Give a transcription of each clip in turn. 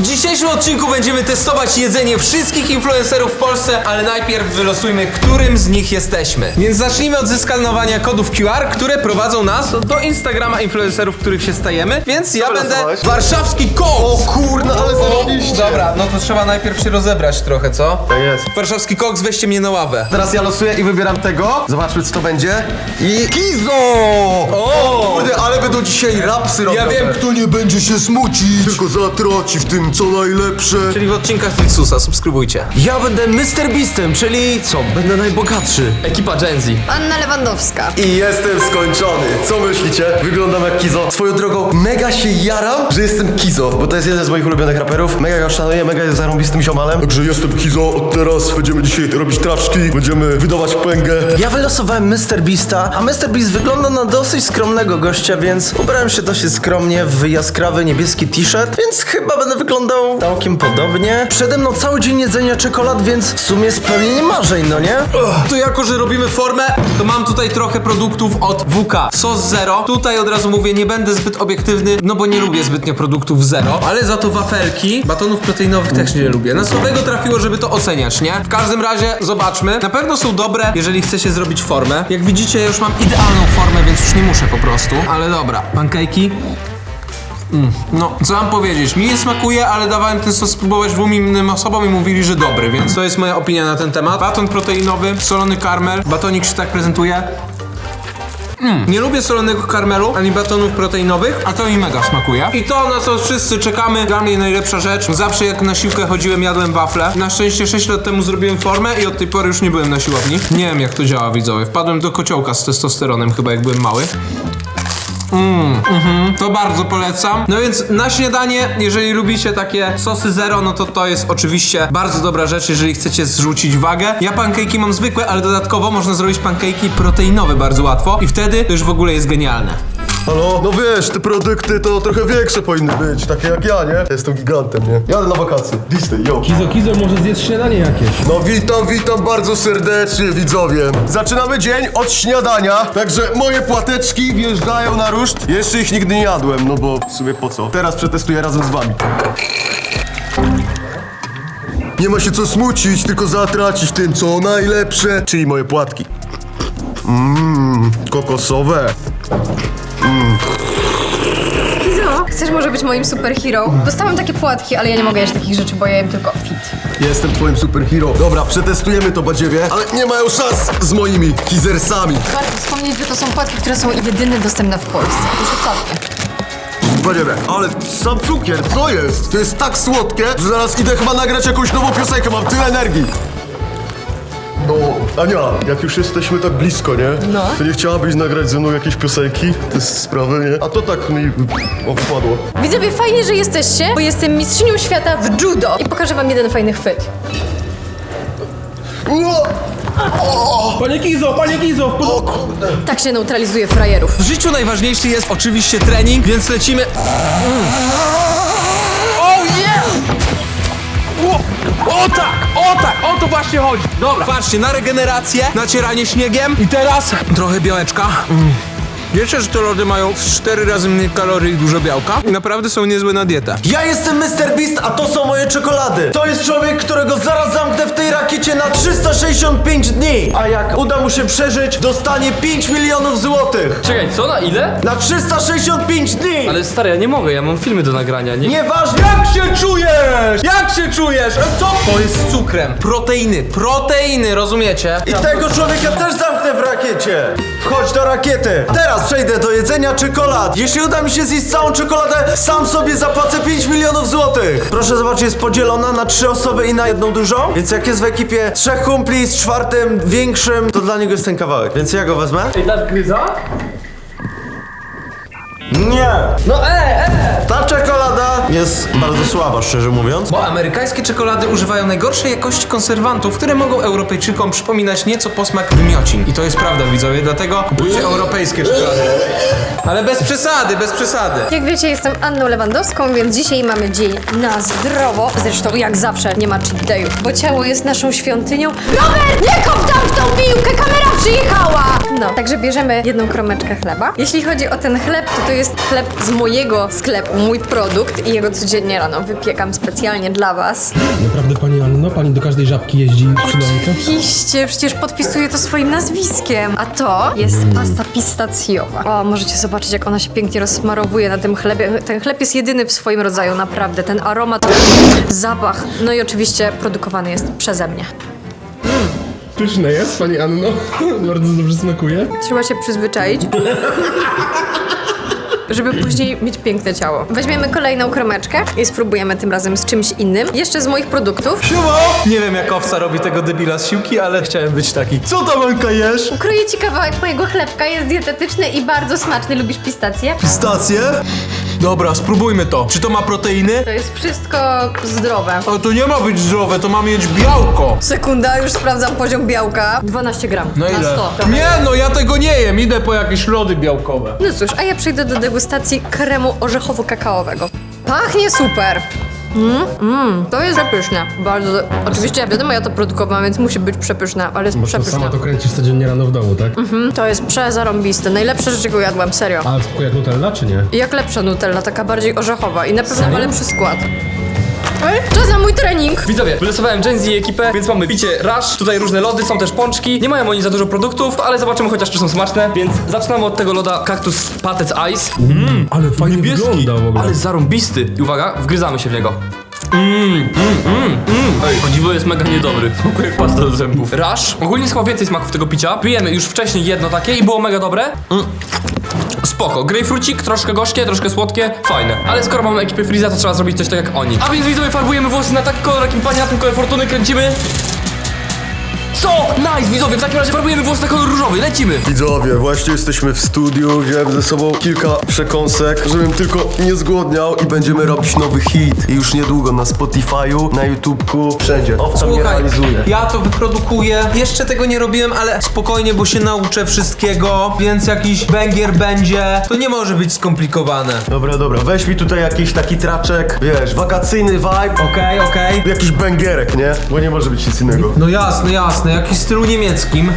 W dzisiejszym odcinku będziemy testować jedzenie wszystkich influencerów w Polsce, ale najpierw wylosujmy, którym z nich jesteśmy. Więc zacznijmy od zeskanowania kodów QR, które prowadzą nas do Instagrama influencerów, których się stajemy. Więc ja będę wylosowałeś? warszawski koks. O kurna, ale zarobiliście! Dobra, no to trzeba najpierw się rozebrać trochę, co? Tak jest. Warszawski koks, weźcie mnie na ławę. Teraz ja losuję i wybieram tego. Zobaczmy co to będzie. I Kizo! O! Kurde, ale będą dzisiaj rapsy robione. Ja wiem, kto nie będzie się smucić, tylko zatraci w tym co najlepsze. Czyli w odcinkach Fixusa, subskrybujcie. Ja będę Mr. Beastem, czyli co? Będę najbogatszy. Ekipa Gen Z. Anna Lewandowska. I jestem skończony. Co myślicie? Wyglądam jak Kizo. Swoją drogą, mega się jaram, że jestem Kizo, bo to jest jeden z moich ulubionych raperów. Mega go szanuję, mega jest zarąbistym ziomalem. Także jestem Kizo, od teraz będziemy dzisiaj robić traczki, będziemy wydawać pęgę. Ja wylosowałem Mr. Beasta, a Mr. Beast wygląda na dosyć skromnego gościa, więc ubrałem się dosyć skromnie w jaskrawy niebieski t-shirt, więc chyba będę wyglądał całkiem podobnie. Przede mną cały dzień jedzenia czekolad, więc w sumie spełnienie marzeń, no nie? To jako, że robimy formę, to mam tutaj trochę produktów od WK. Sos Zero. Tutaj od razu mówię, nie będę zbyt obiektywny, no bo nie lubię zbytnio produktów Zero. Ale za to wafelki, batonów proteinowych też nie lubię. Na słabego trafiło, żeby to oceniać, nie? W każdym razie zobaczmy. Na pewno są dobre, jeżeli chcecie zrobić formę. Jak widzicie, już mam idealną formę, więc już nie muszę po prostu. Ale dobra, pankejki. Mm, no, co mam powiedzieć? Mi nie smakuje, ale dawałem ten sos spróbować dwóm innym osobom i mówili, że dobry, więc to jest moja opinia na ten temat. Baton proteinowy, solony karmel, batonik się tak prezentuje. Mm, nie lubię solonego karmelu ani batonów proteinowych, a to mi mega smakuje. I to na co wszyscy czekamy, dla mnie najlepsza rzecz. Zawsze jak na siłkę chodziłem, jadłem wafle. Na szczęście 6 lat temu zrobiłem formę i od tej pory już nie byłem na siłowni. Nie wiem jak to działa widzowie. Wpadłem do kociołka z testosteronem chyba jak byłem mały. To bardzo polecam. No więc na śniadanie, jeżeli lubicie takie sosy zero, no to to jest oczywiście bardzo dobra rzecz, jeżeli chcecie zrzucić wagę. Ja pankejki mam zwykłe, ale dodatkowo można zrobić pankejki proteinowe bardzo łatwo i wtedy to już w ogóle jest genialne. Halo? No wiesz, te produkty to trochę większe powinny być, takie jak ja, nie? Ja jestem gigantem, nie? Jadę na wakacje. Disney, yo. Kizo, Kizo, może zjedz śniadanie jakieś. No witam, witam bardzo serdecznie, widzowie. Zaczynamy dzień od śniadania, także moje płateczki wjeżdżają na ruszt. Jeszcze ich nigdy nie jadłem, no bo w sumie po co? Teraz przetestuję razem z wami. Nie ma się co smucić, tylko zatracić tym, co najlepsze, czyli moje płatki. Mmm, kokosowe. Chcesz może być moim superhero? Dostałam takie płatki, ale ja nie mogę jeść takich rzeczy, bo ja jem tylko fit. Jestem twoim superhero. Dobra, przetestujemy to badziewie, ale nie mają szans z moimi kizersami. Warto wspomnieć, że to są płatki, które są jedyne dostępne w Polsce. To jest ostatnie. Badziewie, ale sam cukier, co jest? To jest tak słodkie, że zaraz idę chyba nagrać jakąś nową piosenkę, mam tyle energii. Ania, jak już jesteśmy tak blisko, nie? No. To nie chciałabyś nagrać ze mną jakieś piosenki? To jest sprawy, nie? A to tak mi o, wpadło. Widzowie, fajnie, że jesteście, bo jestem mistrzynią świata w judo i pokażę wam jeden fajny chwyt. Ło! Panie Kizo, panie Kizo, w porządku. Tak się neutralizuje frajerów. W życiu najważniejszy jest oczywiście trening, więc lecimy. Właśnie chodzi. Dobra, patrzcie, na regenerację, nacieranie śniegiem i teraz trochę białeczka. Mm. Wiecie, że te lody mają 4 razy mniej kalorii i dużo białka? I naprawdę są niezłe na dietę. Ja jestem Mr. Beast, a to są moje czekolady. To jest człowiek, którego zaraz zamknę w tej rakiecie na 365 dni. A jak uda mu się przeżyć, dostanie 5 milionów złotych. Czekaj, co? Na ile? Na 365 dni! Ale stary, ja nie mogę, ja mam filmy do nagrania, nie? Nieważne! Jak się czujesz? Jak się czujesz? A co? To jest z cukrem. Proteiny, proteiny, rozumiecie? I tego człowieka też zamknę w rakiecie! Wchodź do rakiety! Teraz przejdę do jedzenia czekolad! Jeśli uda mi się zjeść całą czekoladę, sam sobie zapłacę 5 milionów złotych! Proszę zobaczyć, jest podzielona na trzy osoby i na jedną dużą, więc jak jest w ekipie trzech kumpli z czwartym większym, to dla niego jest ten kawałek. Więc ja go wezmę? Ej, dla gryza? Nie! No e, e! Ta czekolada jest bardzo słaba, szczerze mówiąc. Bo amerykańskie czekolady używają najgorszej jakości konserwantów, które mogą Europejczykom przypominać nieco posmak wymiocin. I to jest prawda, widzowie, dlatego kupujcie europejskie czekolady. Ale bez przesady, bez przesady. Jak wiecie, jestem Anną Lewandowską, więc dzisiaj mamy dzień na zdrowo. Zresztą jak zawsze nie ma cheat dayów, bo ciało jest naszą świątynią. Robert, nie kop tam w tą piłkę, kamera przyjechała! No, także bierzemy jedną kromeczkę chleba. Jeśli chodzi o ten chleb, to to jest jest chleb z mojego sklepu, mój produkt i jego codziennie rano wypiekam specjalnie dla was. Naprawdę pani Anno, pani do każdej żabki jeździ sprzedająca? Oczywiście, przecież podpisuję to swoim nazwiskiem. A to jest pasta pistacjowa. O, możecie zobaczyć, jak ona się pięknie rozsmarowuje na tym chlebie. Ten chleb jest jedyny w swoim rodzaju, naprawdę. Ten aromat, zapach. No i oczywiście produkowany jest przeze mnie. Pyszne jest, pani Anno. Bardzo dobrze smakuje. Trzeba się przyzwyczaić. Żeby później mieć piękne ciało. Weźmiemy kolejną kromeczkę i spróbujemy tym razem z czymś innym. Jeszcze z moich produktów. Siema! Nie wiem jak owca robi tego debila z siłki, ale chciałem być taki. Co tam, Anka, jesz? Ukroję ci kawałek mojego chlebka, jest dietetyczny i bardzo smaczny. Lubisz pistację? Stację? Dobra, spróbujmy to. Czy to ma proteiny? To jest wszystko zdrowe. Ale to nie ma być zdrowe, to ma mieć białko. Sekunda, już sprawdzam poziom białka. 12 gram. No na ile? 100. Nie, no ja tego nie jem. Idę po jakieś lody białkowe. No cóż, a ja przejdę do degustacji kremu orzechowo-kakaowego. Pachnie super! Mmm, mm, to jest przepyszne. Bardzo. Oczywiście, wiadomo, ja to produkowałam, więc musi być przepyszne, ale jest Bo to przepyszne. sama to kręcisz codziennie rano w domu, tak? Mm, to jest przezarąbiste. Najlepsze rzeczy, jaką jadłam, serio. A smakuje jak Nutella, czy nie? Jak lepsza Nutella, taka bardziej orzechowa i na pewno ma lepszy skład. Czas na mój trening! Widzowie, wylosowałem Gen Z i ekipę, więc mamy picie Rush, tutaj różne lody, są też pączki. Nie mają oni za dużo produktów, ale zobaczymy chociaż czy są smaczne, więc zaczynamy od tego loda Cactus Patec Ice. Ale fajnie wygląda w ogóle. ale zarąbisty. I uwaga, wgryzamy się w niego. Mmm, mmm, mmm, mmm. Ej, o dziwo jest mega niedobry. Smakuje jak pasta do zębów. Rush. Ogólnie jest chyba więcej smaków tego picia. Pijemy już wcześniej jedno takie i było mega dobre. Mm. Spoko. Grejpfrucik, troszkę gorzkie, troszkę słodkie, fajne. Ale skoro mamy ekipę Freeza, to trzeba zrobić coś tak jak oni. A więc widzowie, farbujemy włosy na taki kolor, jakim pani na tym kolor fortuny kręcimy. Co? Nice, widzowie, w takim razie farbujemy włosy na kolor różowy, lecimy. Widzowie, właśnie jesteśmy w studiu, wziąłem ze sobą kilka przekąsek, żebym tylko nie zgłodniał i będziemy robić nowy hit. I już niedługo na Spotify'u, na YouTubeku, wszędzie. Owca mnie Słuchaj, realizuje. ja to wyprodukuję. Jeszcze tego nie robiłem, ale spokojnie, bo się nauczę wszystkiego, więc jakiś węgier będzie. To nie może być skomplikowane. Dobra, dobra, weź mi tutaj jakiś taki traczek, wiesz, wakacyjny vibe, Okej, okej. jakiś bęgierek, nie? Bo nie może być nic innego. No jasne, jasne, jakiś w stylu niemieckim.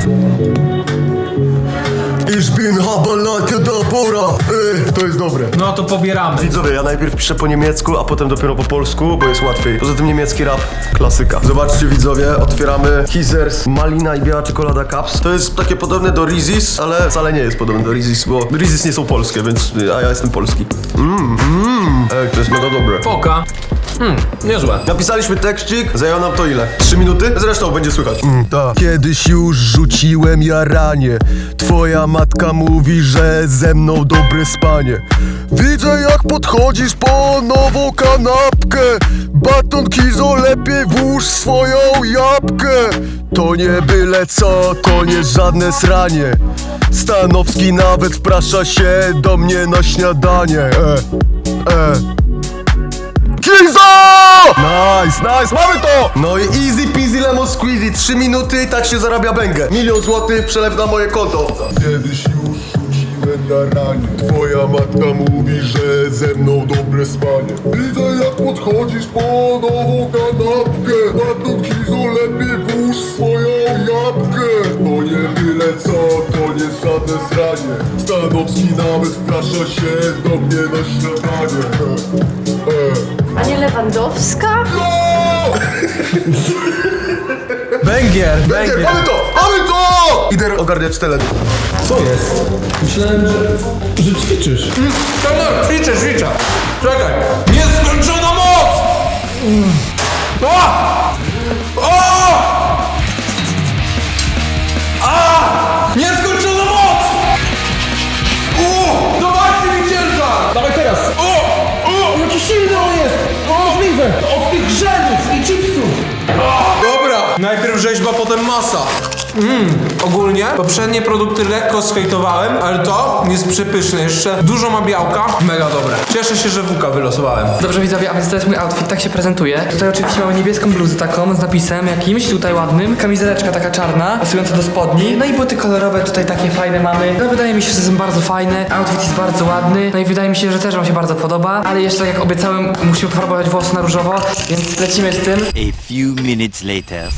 Ich bin Habalake da Bora. Ej, to jest dobre. No to pobieramy. Widzowie, ja najpierw piszę po niemiecku, a potem dopiero po polsku, bo jest łatwiej. Poza tym niemiecki rap, klasyka. Zobaczcie widzowie, otwieramy Kizers Malina i Biała Czekolada Cups. To jest takie podobne do Rizis, ale wcale nie jest podobne do Rizis, bo Rizis nie są polskie, więc... a ja jestem polski. Mmm, mmm. Ej, to jest mega dobre. Poka. Hmm, niezłe. Napisaliśmy tekścik, zajęło nam to ile? Trzy minuty? Zresztą będzie słychać. Mm, tak. Kiedyś już rzuciłem jaranie. Twoja matka mówi, że ze mną dobre spanie. Widzę jak podchodzisz po nową kanapkę. Baton kizo lepiej włóż swoją jabłkę. To nie byle co, to nie żadne sranie. Stanowski nawet wprasza się do mnie na śniadanie. E, e. Kizo! Nice, nice, mamy to! No i easy peasy lemon squeezy, 3 minuty i tak się zarabia bęgę. Milion złotych przelew na moje konto. Kiedyś już rzuciłem jaranie, twoja matka mówi, że ze mną dobre spanie. Widzę jak podchodzisz po nową kanapkę, na tą kizo lepiej włóż swoją jabłkę. To nie byle co, to nie żadne sranie. Stanowski nawet wprasza się do mnie na śniadanie. E, e. Lewandowska? Węgier, Węgier, węgier. mamy to! Mamy to! Idę ogarniać teledysk. Co jest? Myślałem, że, że ćwiczysz. Dobra, ćwiczę, ćwiczę. Czekaj. Nieskończona moc! O! O! nossa. Mmm, ogólnie poprzednie produkty lekko skejtowałem, ale to jest przepyszne. Jeszcze dużo ma białka, mega dobre. Cieszę się, że WK wylosowałem. Dobrze widzowie, a więc to jest mój outfit, tak się prezentuje. Tutaj oczywiście mamy niebieską bluzę taką z napisem jakimś tutaj ładnym, kamizeleczka taka czarna, pasująca do spodni, no i buty kolorowe tutaj takie fajne mamy. No wydaje mi się, że są bardzo fajne, outfit jest bardzo ładny, no i wydaje mi się, że też wam się bardzo podoba, ale jeszcze tak jak obiecałem, musimy pofarbować włosy na różowo, więc lecimy z tym. A few minutes later.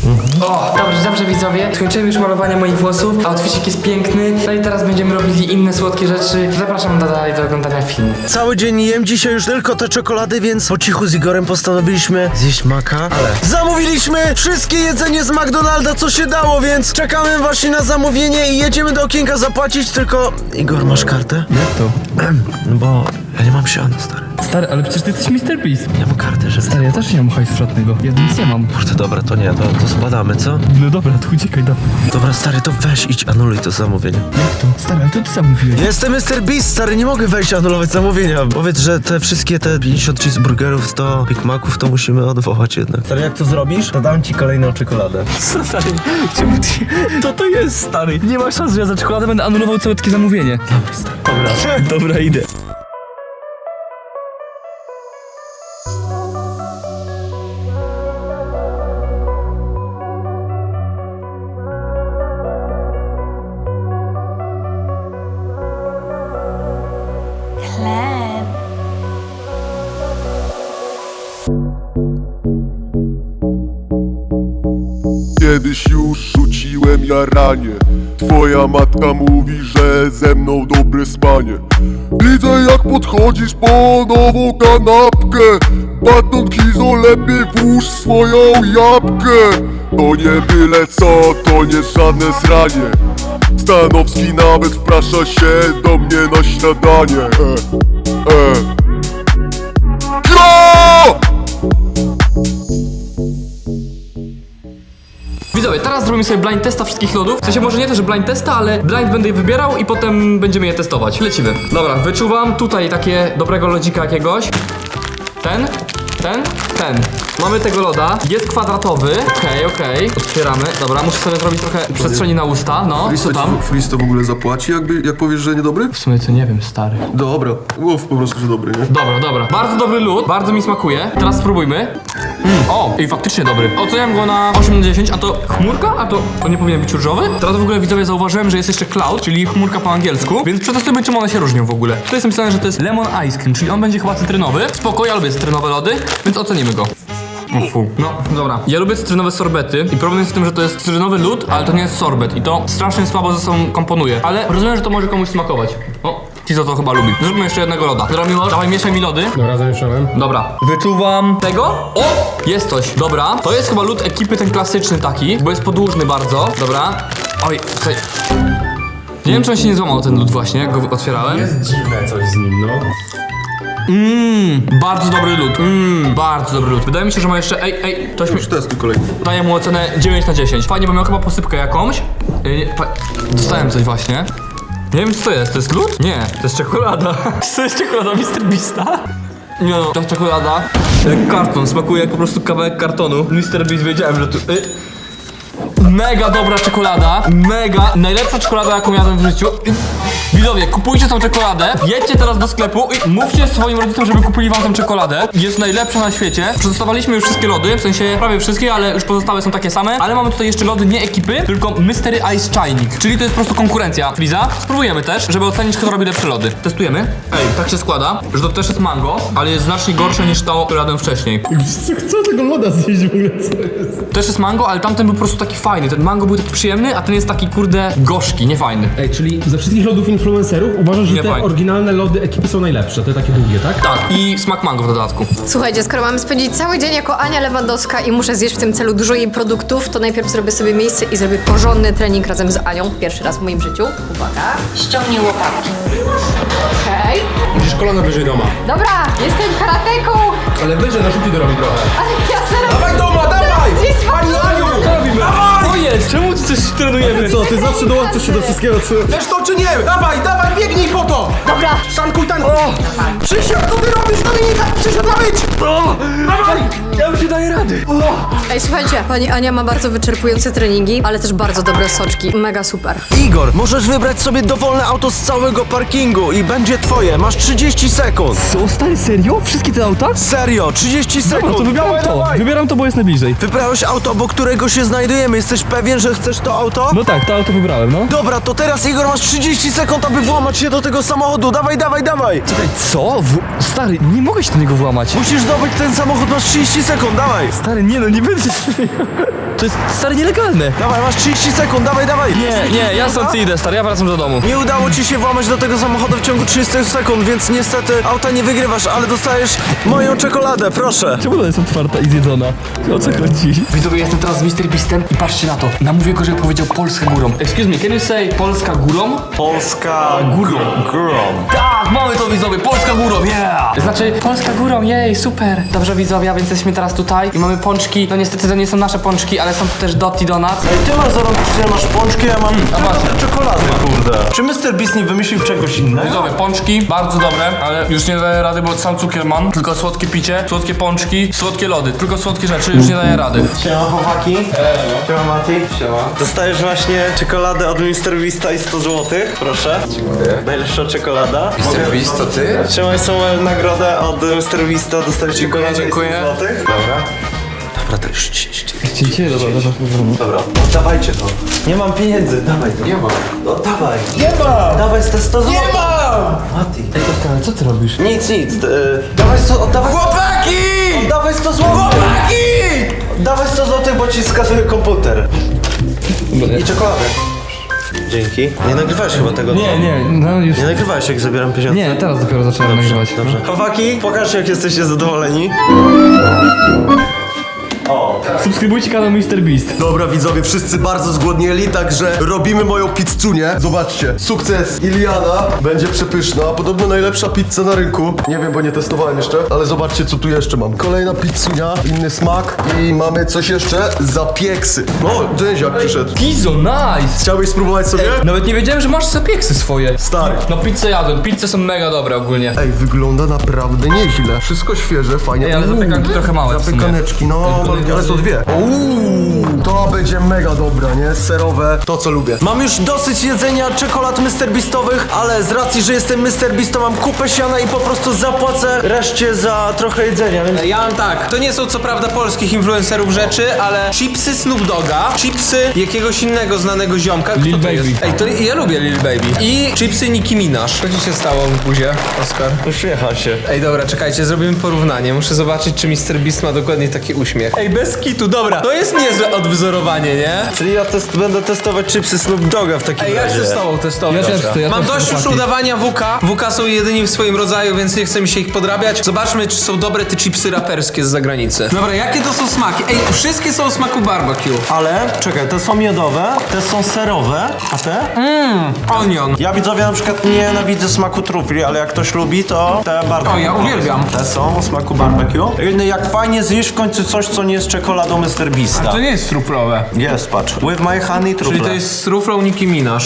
O, dobrze, dobrze widzowie, skończyłem skończyłem już malowanie moich włosów, outfitik jest piękny, no i teraz będziemy robili inne słodkie rzeczy. Zapraszam do dalej do oglądania filmu. Cały dzień jem dzisiaj już tylko te czekolady, więc po cichu z Igorem postanowiliśmy zjeść maka, ale zamówiliśmy wszystkie jedzenie z McDonalda, co się dało, więc czekamy właśnie na zamówienie i jedziemy do okienka zapłacić, tylko... Igor, masz kartę? Jak to? No bo ja nie mam siana, stary. Stary, ale przecież ty jesteś Mr. Beast. Nie mam karty, żeby... Stary, ja też nie mam hajsu żadnego. Ja nic nie mam. Kurde, dobra, to nie, to, to spadamy, co? No dobra, to uciekaj, dawaj. Dobra, stary, to weź, idź, anuluj to zamówienie. Jak to? Stary, ale to ty sam mówiłeś. Jestem Mr. Beast, stary, nie mogę wejść i anulować zamówienia. Powiedz, że te wszystkie te 50 cheeseburgerów, 100 Big Maców to musimy odwołać jednak. Stary, jak to zrobisz, to dam ci kolejną czekoladę. Co, stary? Czemu ty... To to jest, stary. Nie ma szans, że ja za czekoladę będę anulował całe takie zamówienie. Dobra, stary. Dobra, dobra, idę. Twoja matka mówi, że ze mną dobre spanie. Widzę jak podchodzisz po nową kanapkę. Baton kizo lepiej włóż swoją jabłkę. To nie byle co, to nie żadne zranie Stanowski nawet wprasza się do mnie na śniadanie. E, e. Widzowie, teraz zrobimy sobie blind testa wszystkich lodów. W sensie może nie też blind testa, ale blind będę je wybierał i potem będziemy je testować. Lecimy. Dobra, wyczuwam tutaj takie dobrego lodzika jakiegoś. Ten, ten, ten. Mamy tego loda. Jest kwadratowy. Okej, okej. Otwieramy. Dobra, muszę sobie zrobić trochę przestrzeni na usta. No, co tam? Fris to w ogóle zapłaci, jakby, jak powiesz, że niedobry? W sumie to nie wiem, stary. Dobra, mów po prostu, że dobry, nie? Dobra, dobra. Bardzo dobry lód, bardzo mi smakuje. Teraz spróbujmy. Mm, o, i faktycznie dobry. Oceniam go na 8 na 10, a to chmurka? A to, to nie powinien być różowy? Teraz w ogóle widzowie zauważyłem, że jest jeszcze cloud, czyli chmurka po angielsku, więc przetestujmy czym one się różnią w ogóle. Tutaj jest napisane, że to jest lemon ice cream, czyli on będzie chyba cytrynowy. Spoko, ja lubię cytrynowe lody, więc ocenimy go. O fu. No, dobra. Ja lubię cytrynowe sorbety i problem jest w tym, że to jest cytrynowy lód, ale to nie jest sorbet i to strasznie słabo ze sobą komponuje. Ale rozumiem, że to może komuś smakować. O, Kizo to chyba lubi. Zróbmy jeszcze jednego loda. Dobra, miło, dawaj mieszaj mi lody. Dobra, zamieszałem. Dobra, wyczuwam tego. O! Jest coś. Dobra, to jest chyba lód ekipy ten klasyczny taki, bo jest podłużny bardzo. Dobra. Oj, tutaj. Nie wiem, czy on się nie złamał ten lód właśnie, jak go otwierałem. Dziwne coś z nim, no. Mmm, bardzo dobry lód. Mmm, bardzo dobry lód. Wydaje mi się, że ma jeszcze. Ej, ej, ktoś mi. Testuj kolejny. Daję mu ocenę 9 na 10. Fajnie, bo miał chyba posypkę jakąś. Nie, pa- Dostałem coś właśnie. Nie wiem, co to jest. To jest lód? Nie, to jest czekolada. To jest czekolada Mr. Beasta? Nie no, ta czekolada jak karton, smakuje jak po prostu kawałek kartonu. Mr. Beast wiedziałem, że tu... Y Mega dobra czekolada, mega, najlepsza czekolada jaką jadłem w życiu. Widzowie, kupujcie tą czekoladę, jedźcie teraz do sklepu i mówcie swoim rodzicom, żeby kupili wam tą czekoladę. Jest najlepsza na świecie. Przetestowaliśmy już wszystkie lody, w sensie prawie wszystkie, ale już pozostałe są takie same. Ale mamy tutaj jeszcze lody nie ekipy, tylko Mystery Ice Shining, czyli to jest po prostu konkurencja Friza. Spróbujemy też, żeby ocenić kto robi lepsze lody. Testujemy. Ej, tak się składa, że to też jest mango, ale jest znacznie gorsze niż to, które jadłem wcześniej. Co tego loda zjeść w ogóle, co jest? Też jest mango, ale tamten był po prostu taki fajny. Ten mango był taki przyjemny, a ten jest taki kurde gorzki, niefajny. Ej, czyli ze wszystkich lodów influencerów uważasz, że Nie te fajnie. oryginalne lody ekipy są najlepsze, te takie długie, tak? Tak, i smak mango w dodatku. Słuchajcie, skoro mamy spędzić cały dzień jako Ania Lewandowska i muszę zjeść w tym celu dużo jej produktów, to najpierw zrobię sobie miejsce i zrobię porządny trening razem z Anią. Pierwszy raz w moim życiu. Uwaga. Ściągnij łopatki. Okej. Musisz kolana wyżej doma. Dobra, jestem karateką, Ale wyżej na szybciej dorobi trochę. ale zawsze dołączysz się do wszystkiego, co... Chcesz to czy nie? Dawaj, dawaj, biegnij po to! Dobra, Tankuj, tankuj! Przysiad, co ty robisz, Dominika? Przysiad ma być! Ja już nie daję rady. Ej, słuchajcie, pani Ania ma bardzo wyczerpujące treningi, ale też bardzo dobre soczki. Mega super. Igor, możesz wybrać sobie dowolne auto z całego parkingu i będzie twoje. Masz 30 sekund. Co, stary, serio? Wszystkie te auta? Serio, 30 sekund. No to wybieram Dawaj, to. dawaj. Wybieram to, bo jest najbliżej. Wybrałeś auto, obok którego się znajdujemy. Jesteś pewien, że chcesz to auto? No tak, to auto wybrałem, no. Dobra, to teraz Igor masz 30 sekund, aby włamać się do tego samochodu. Dawaj, dawaj, dawaj. Czekaj, co? W... Stary, nie mogę się do niego włamać. Musisz zdobyć ten samochód, masz 30 30 sekund, dawaj! Stary, nie no, nie będzie. To jest, stary, nielegalne. Dawaj, masz 30 sekund, dawaj, dawaj! Nie, nie, ja stąd idę, stary, ja wracam do domu. Nie udało ci się włamać do tego samochodu w ciągu 30 sekund, więc niestety auta nie wygrywasz, ale dostajesz moją czekoladę, proszę. Czemu ona jest otwarta i zjedzona? O co chodzi? Widzowie, jestem teraz z Mr. Beastem i patrzcie na to. Namówię go, żeby powiedział Polska górą. Excuse me, can you say Polska górą? Polska górą. Górą. Tak, mamy to widzowie, Polska górą, yeah! Znaczy, Polska górą, jej, super. Dobrze widzowie, a więc jesteśmy teraz tutaj i mamy pączki. No niestety to nie są nasze pączki, ale są tu też Doty Donuts. Ej, ty masz zarąbiście, masz pączki, ja mam tylko czekoladę, kurde. Czy Mr. Beast nie wymyślił czegoś innego? Widzowie, pączki, bardzo dobre, ale już nie daję rady, bo sam cukier mam. Tylko słodkie picie, słodkie pączki, słodkie lody. Tylko słodkie rzeczy, już nie daję rady. Siema chłopaki. Siema Mati. Siema. Dostajesz właśnie czekoladę od Mr. Beasta i 100 zł. Proszę. Dziękuję. Najlepsza czekolada. Mr. Beast, to ty? Trzymaj sobie nagrodę od Mr. Beasta, dostajesz czekoladę dziękuję. 100 zł. Dobra. Dobra, to już Cię, dobra, dobra, dobra. Dobra, oddawajcie to. Nie mam pieniędzy, dawaj to. Nie mam. No dawaj. Nie mam! Dawaj te 100 zł. Nie mam! Mati. Ale co ty robisz? Nic, nic. Yy, dawaj 100, oddawaj. Chłopaki! Oddawaj 100 zł. Chłopaki! Dawaj 100 zł, bo ci skasuję komputer. I czekoladę. Dzięki. Nie nagrywałeś chyba tego. Nie, nie, no już... Nie nagrywałeś jak zabieram pieniądze. Nie, teraz dopiero zacząłem nagrywać. Dobrze. Chłopaki, pokażcie jak jesteście zadowoleni. Subskrybujcie kanał Mr. Beast. Dobra widzowie, wszyscy bardzo zgłodnieli, także robimy moją pizzunię. Zobaczcie, sukces Iliana będzie przepyszna, podobno najlepsza pizza na rynku. Nie wiem, bo nie testowałem jeszcze, ale zobaczcie co tu jeszcze mam. Kolejna pizzunia, inny smak i mamy coś jeszcze, zapieksy. O, Dęziak przyszedł. Gizo, nice! Chciałbyś spróbować sobie? Nawet nie wiedziałem, że masz zapieksy swoje. Stary. No pizzę jadłem, pizze są mega dobre ogólnie. Ej, wygląda naprawdę nieźle. Wszystko świeże, fajnie. Ej, ale Uuu, zapiekanki trochę małe w sumie. Zapiekaneczki, no, ale są dwie. Uuu, to będzie mega dobra, nie? Serowe, to co lubię. Mam już dosyć jedzenia czekolad Mr. Beastowych, ale z racji, że jestem Mr. Beast, to mam kupę siana i po prostu zapłacę reszcie za trochę jedzenia, więc... Ja mam tak, to nie są co prawda polskich influencerów rzeczy, ale chipsy Snoop Doga, chipsy jakiegoś innego znanego ziomka. Kto Lil to Baby. jest? Ej, to ja lubię Lil Baby. I chipsy Nicki Minaj. Co ci się stało w buzie, Oskar? Uśmiecha się. Ej, dobra, czekajcie, zrobimy porównanie. Muszę zobaczyć, czy Mr. Beast ma dokładnie taki uśmiech. Ej, bez kitu, dobra. To jest niezłe odwzorowanie, nie? Czyli ja test, będę testować chipsy Snoop Doga w takim Ej, ja razie. chcę z tobą testować. Ja też chcę, ja Mam też dość chcę, już udawania WK. WK są jedyni w swoim rodzaju, więc nie chcę mi się ich podrabiać. Zobaczmy, czy są dobre te chipsy raperskie z zagranicy. Dobra, jakie to są smaki? Ej, wszystkie są o smaku barbecue. Ale, czekaj, te są miodowe, te są serowe, a te? Onion. Ja widzowie na przykład nie nienawidzę smaku trufli, ale jak ktoś lubi, to te bardzo O, ja uwielbiam. Te są o smaku barbecue. Jedne, Jak fajnie zjesz w końcu coś, co nie jest czekoladą Mr. Beasta. To nie jest truflowe. Jest, patrz. With my honey trufle. Czyli to jest z truflą Nicki Minaj.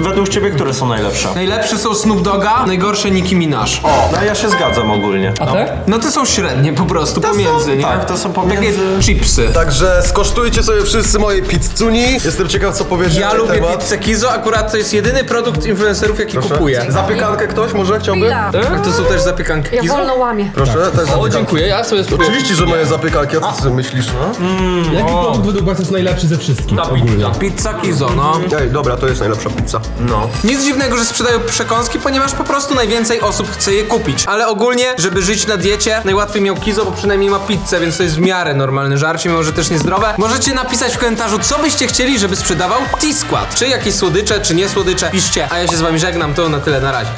Według ciebie, które są najlepsze? Najlepsze są Snoop Doga, najgorsze Nicki Minaj. O, no ja się zgadzam ogólnie. A te? No to są średnie po prostu, pomiędzy, nie? tak, to są pomiędzy. Takie chipsy. Także skosztujcie sobie wszyscy mojej pizzuni. Jestem ciekaw co powiecie Ja na ten lubię temat. pizzę Kizo, akurat to jest jedyny produkt influencerów, jaki Proszę. kupuję. Zapiekankę ktoś może chciałby? Chwila. A to są też zapiekanki Ja Kizo? wolno łamię. Proszę, też O, zapiekanki. dziękuję, ja sobie spróbuję. Oczywiście, że moje zapiekanki, co ty sobie myślisz? No? Jaki produkt według was jest najlepszy ze wszystkich? Ta pizza. Pizza Kizo, no. Ej, dobra, to jest najlepsza pizza. No. Nic dziwnego, że sprzedają przekąski, ponieważ po prostu najwięcej osób chce je kupić. Ale ogólnie, żeby żyć na diecie, najłatwiej miał Kizo, bo przynajmniej ma pizzę, więc to jest w miarę normalne żarcie, mimo że też niezdrowe. Możecie napisać w komentarzu, co byście chcieli, żeby sprzedawał T-Skład. Czy jakieś słodycze, czy nie słodycze. Piszcie, a ja się z wami żegnam, to na tyle, na razie.